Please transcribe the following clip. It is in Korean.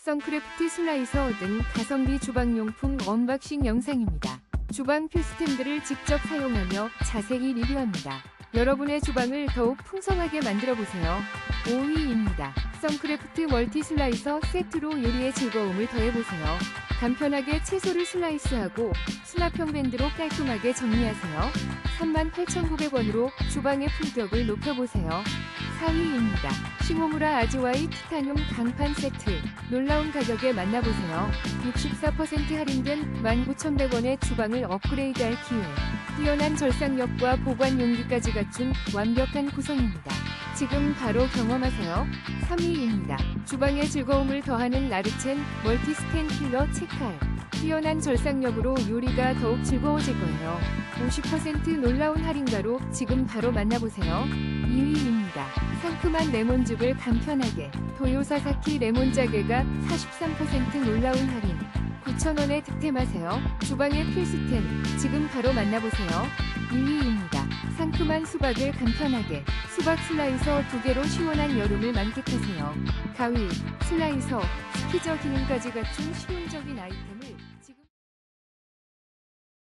선크래프트 슬라이서 등 가성비 주방용품 언박싱 영상입니다. 주방 필수템들을 직접 사용하며 자세히 리뷰합니다. 여러분의 주방을 더욱 풍성하게 만들어 보세요. 5위입니다. 선크래프트 멀티 슬라이서 세트로 요리의 즐거움을 더해보세요. 간편하게 채소를 슬라이스하고 수납형 밴드로 깔끔하게 정리하세요. 38,900원으로 주방의 품격을 높여보세요. 4위입니다. 싱오무라 아즈와이 티타늄 강판 세트. 놀라운 가격에 만나보세요. 64% 할인된 19,100원의 주방을 업그레이드할 기회. 뛰어난 절삭력과 보관 용기까지 갖춘 완벽한 구성입니다. 지금 바로 경험하세요. 3위입니다. 주방의 즐거움을 더하는 라르첸 멀티스텐 킬러 체칼. 뛰어난 절삭력으로 요리가 더욱 즐거워질 거예요. 50% 놀라운 할인가로 지금 바로 만나보세요. 2위입니다. 상큼한 레몬즙을 간편하게 도요사사키 레몬 짜게가 43% 놀라운 할인 9,000원에 득템하세요. 주방의 필수템 지금 바로 만나보세요. 1위입니다. 상큼한 수박을 간편하게 수박 슬라이서 두 개로 시원한 여름을 만끽하세요. 가위, 슬라이서, 스키저 기능까지 갖춘 실용적인 아이템